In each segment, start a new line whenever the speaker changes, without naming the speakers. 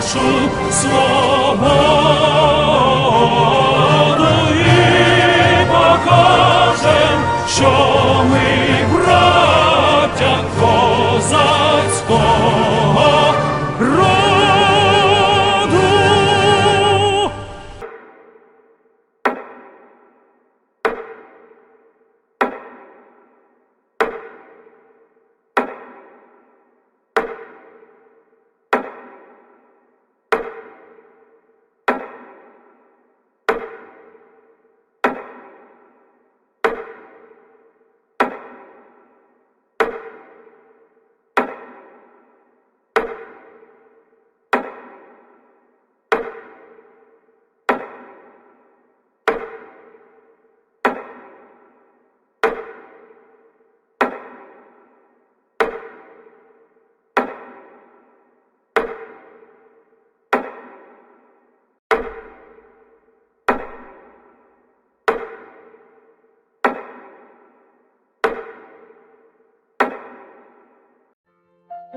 нашу свободу і покажем, що ми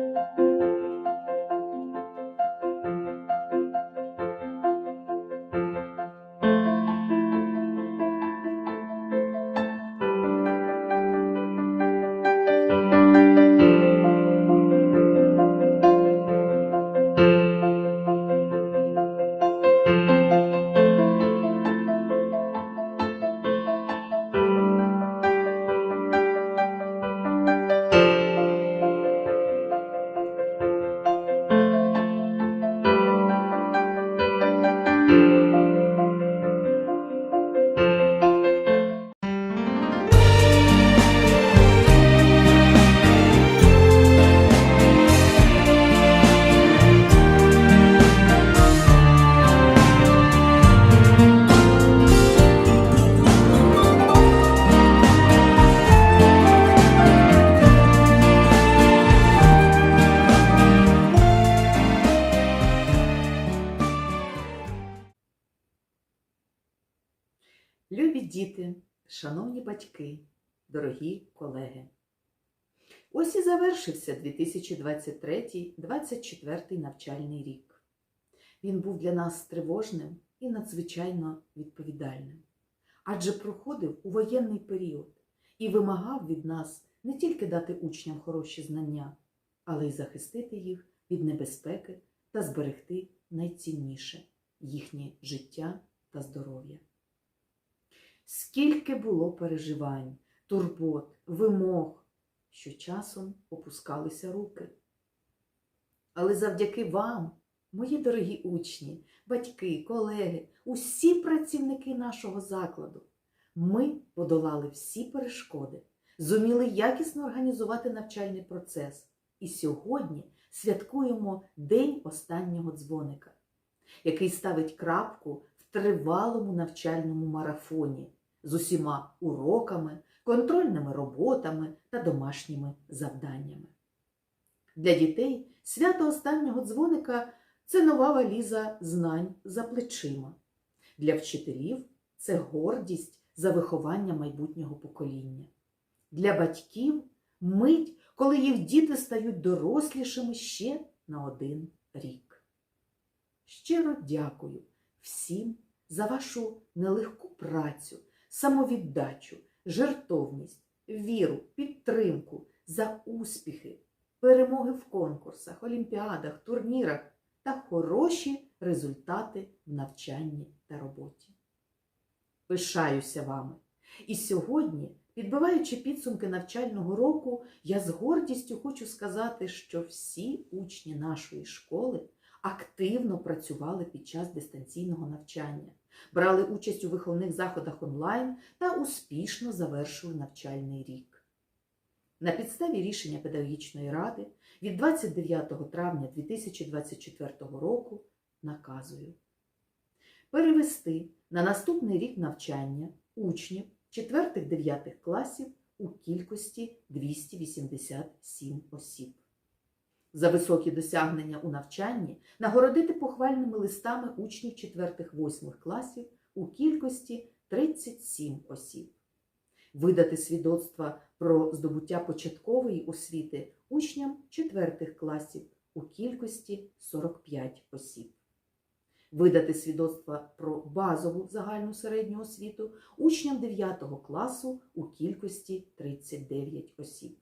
Thank
you. Діти, шановні батьки, дорогі колеги. Ось і завершився 2023-2024 навчальний рік. Він був для нас тривожним і надзвичайно відповідальним, адже проходив у воєнний період і вимагав від нас не тільки дати учням хороші знання, але й захистити їх від небезпеки та зберегти найцінніше їхнє життя та здоров'я. Скільки було переживань, турбот, вимог, що часом опускалися руки. Але завдяки вам, мої дорогі учні, батьки, колеги, усі працівники нашого закладу, ми подолали всі перешкоди, зуміли якісно організувати навчальний процес. І сьогодні святкуємо День останнього дзвоника, який ставить крапку в тривалому навчальному марафоні з усіма уроками, контрольними роботами та домашніми завданнями. Для дітей свято останнього дзвоника це нова валіза знань за плечима. Для вчителів це гордість за виховання майбутнього покоління. Для батьків мить, коли їх діти стають дорослішими ще на один рік. Щиро дякую всім за вашу нелегку працю, самовіддачу, жертовність, віру, підтримку, за успіхи, перемоги в конкурсах, олімпіадах, турнірах та хороші результати в навчанні та роботі. Пишаюся вами. І сьогодні, підбиваючи підсумки навчального року, я з гордістю хочу сказати, що всі учні нашої школи активно працювали під час дистанційного навчання, брали участь у виховних заходах онлайн та успішно завершили навчальний рік. На підставі рішення педагогічної ради від 29 травня 2024 року наказую перевести на наступний рік навчання учнів 4-9 класів у кількості 287 осіб. За високі досягнення у навчанні нагородити похвальними листами учнів 4-8 класів у кількості 37 осіб. Видати свідоцтва про здобуття початкової освіти учням 4 класів у кількості 45 осіб. Видати свідоцтва про базову загальну середню освіту учням 9 класу у кількості 39 осіб.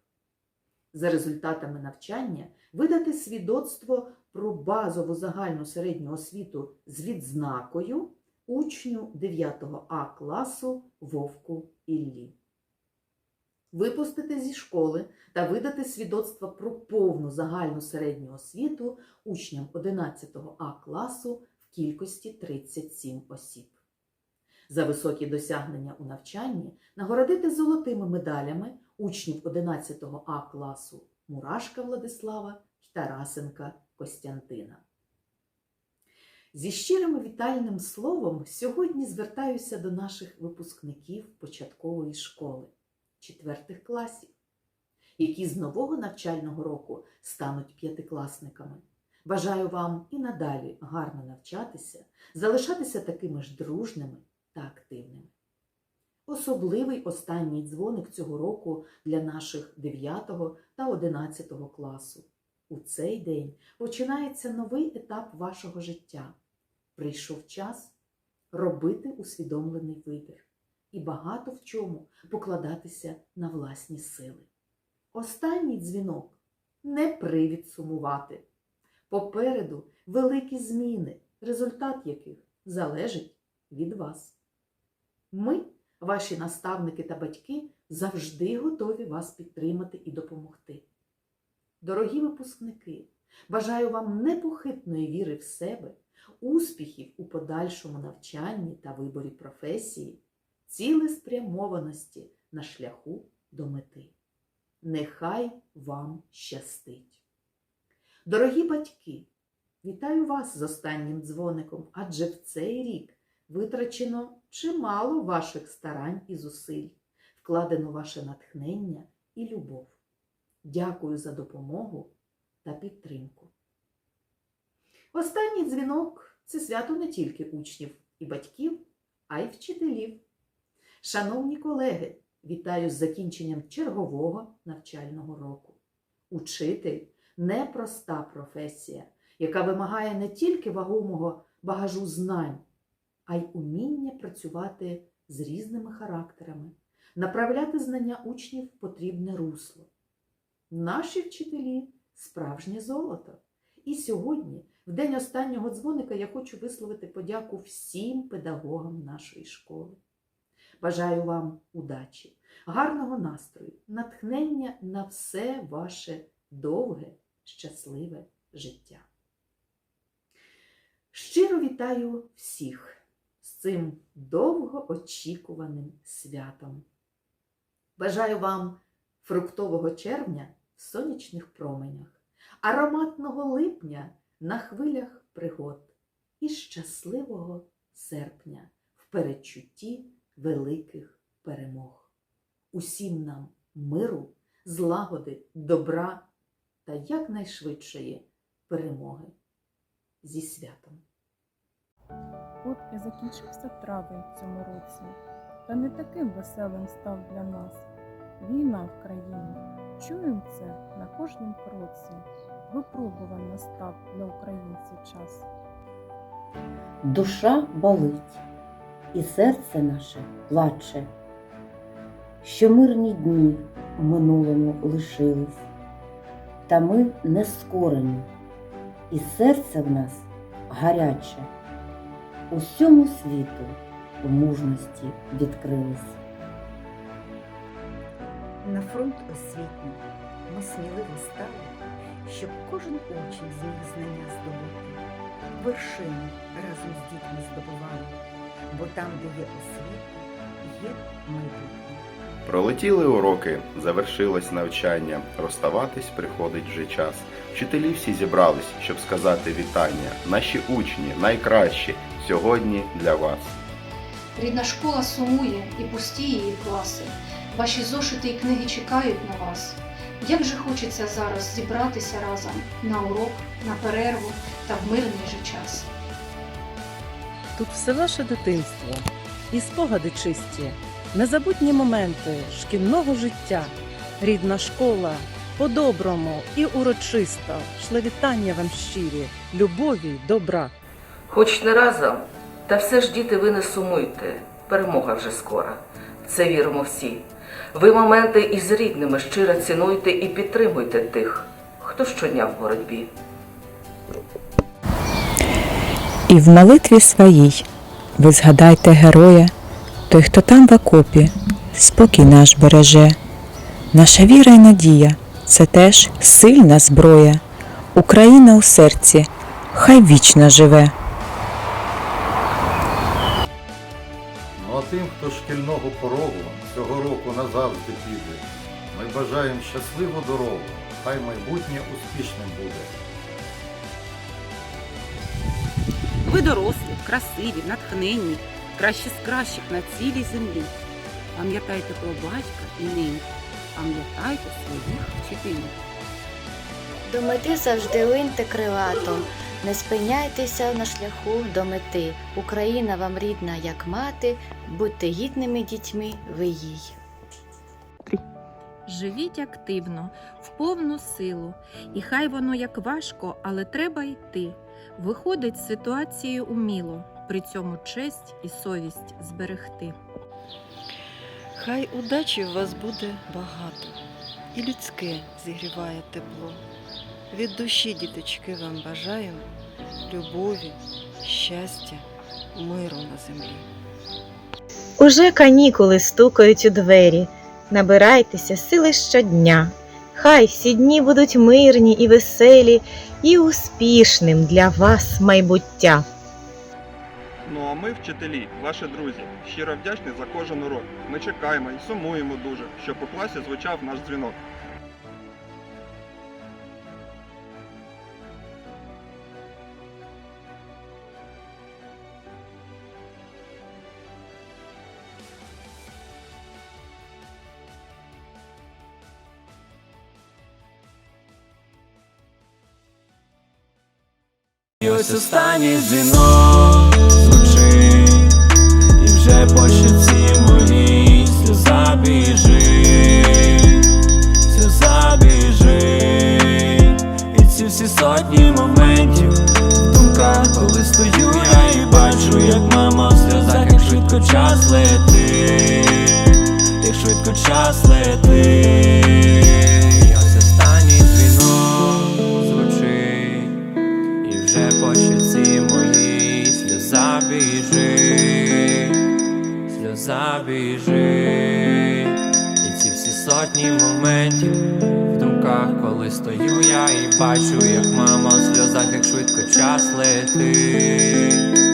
За результатами навчання видати свідоцтво про базову загальну середню освіту з відзнакою учню 9 А класу Вовку Іллі. Випустити зі школи та видати свідоцтво про повну загальну середню освіту учням 11 А класу в кількості 37 осіб. За високі досягнення у навчанні нагородити золотими медалями учнів 11 А класу Мурашка Владислава й Тарасенка Костянтина. Зі щирим вітальним словом сьогодні звертаюся до наших випускників початкової школи, четвертих класів, які з нового навчального року стануть п'ятикласниками. Бажаю вам і надалі гарно навчатися, залишатися такими ж дружними та активними. Особливий останній дзвоник цього року для наших 9 та 11 класу. У цей день починається новий етап вашого життя. Прийшов час робити усвідомлений вибір і багато в чому покладатися на власні сили. Останній дзвінок не привід сумувати. Попереду великі зміни, результат яких залежить від вас. Ми, ваші наставники та батьки, завжди готові вас підтримати і допомогти. Дорогі випускники, бажаю вам непохитної віри в себе, успіхів у подальшому навчанні та виборі професії, цілеспрямованості на шляху до мети. Нехай вам щастить! Дорогі батьки, вітаю вас з останнім дзвоником, адже в цей рік витрачено чимало ваших старань і зусиль, вкладено ваше натхнення і любов. Дякую за допомогу та підтримку. Останній дзвінок це свято не тільки учнів і батьків, а й вчителів. Шановні колеги, вітаю з закінченням чергового навчального року. Учитель непроста професія, яка вимагає не тільки вагомого багажу знань, а й уміння працювати з різними характерами, направляти знання учнів в потрібне русло. Наші вчителі справжнє золото. І сьогодні, в день останнього дзвоника, я хочу висловити подяку всім педагогам нашої школи. Бажаю вам удачі, гарного настрою, натхнення на все ваше довге, щасливе життя. Щиро вітаю всіх цим довгоочікуваним святом. Бажаю вам фруктового червня в сонячних променях, ароматного липня на хвилях пригод і щасливого серпня в передчутті великих перемог. Усім нам миру, злагоди, добра та якнайшвидшої перемоги зі святом.
От і закінчився травень в цьому році, та не таким веселим став для нас. Війна в країні. Чуєм це на кожнім кроці. Випробувань настав для українців час.
Душа болить, і серце наше плаче, що мирні дні в минулому лишились, та ми не скорені, і серце в нас гаряче, усьому світу у мужності відкрились.
На фронт освітній ми сміливо стали, щоб кожен учень зміг знання здобути, вершину разом з дітьми здобували, бо там, де є освіта, є майбутнє.
Пролетіли уроки, завершилось навчання, розставатись приходить вже час. Вчителі всі зібрались, щоб сказати вітання. Наші учні найкращі сьогодні для вас.
Рідна школа сумує і пусті її класи. Ваші зошити і книги чекають на вас. Як же хочеться зараз зібратися разом на урок, на перерву та в мирний же час.
Тут все ваше дитинство і спогади чисті, незабутні моменти шкільного життя, рідна школа по-доброму і урочисто шле вітання вам щирі, любові, добра.
Хоч не разом, та все ж діти ви не сумуйте, перемога вже скора. Це віримо всі. Ви моменти із рідними щиро цінуйте і підтримуйте тих, хто щодня в боротьбі.
І в молитві своїй ви згадайте героя, той, хто там в окопі, спокій наш береже. Наша віра і надія це теж сильна зброя. Україна у серці, хай вічно живе.
Тим, хто шкільного порогу цього року назавжди піде, ми бажаємо щасливу дорогу, хай майбутнє успішним буде.
Ви дорослі, красиві, натхненні, кращі з кращих на цілій землі. Пам'ятайте про батька і нині, пам'ятайте своїх вчителів.
До мети завжди линьте крилато, не спиняйтеся на шляху до мети. Україна вам рідна, як мати, будьте гідними дітьми ви їй.
Живіть активно, в повну силу, і хай воно як важко, але треба йти. Виходить з ситуації уміло, при цьому честь і совість зберегти.
Хай удачі у вас буде багато, і людське зігріває тепло. Від душі, діточки, вам бажаємо любові, щастя, миру на землі.
Уже канікули стукають у двері. Набирайтеся сили щодня. Хай всі дні будуть мирні і веселі, і успішним для вас майбуття.
Ну а ми, вчителі, ваші друзі, щиро вдячні за кожен урок. Ми чекаємо і сумуємо дуже, щоб у класі звучав наш дзвінок.
Останній дзвінок сльоза біжить, сльоза біжить, і ці всі сотні моментів в думках, коли стою я і бачу, як мама в сльозах, як швидко час летить,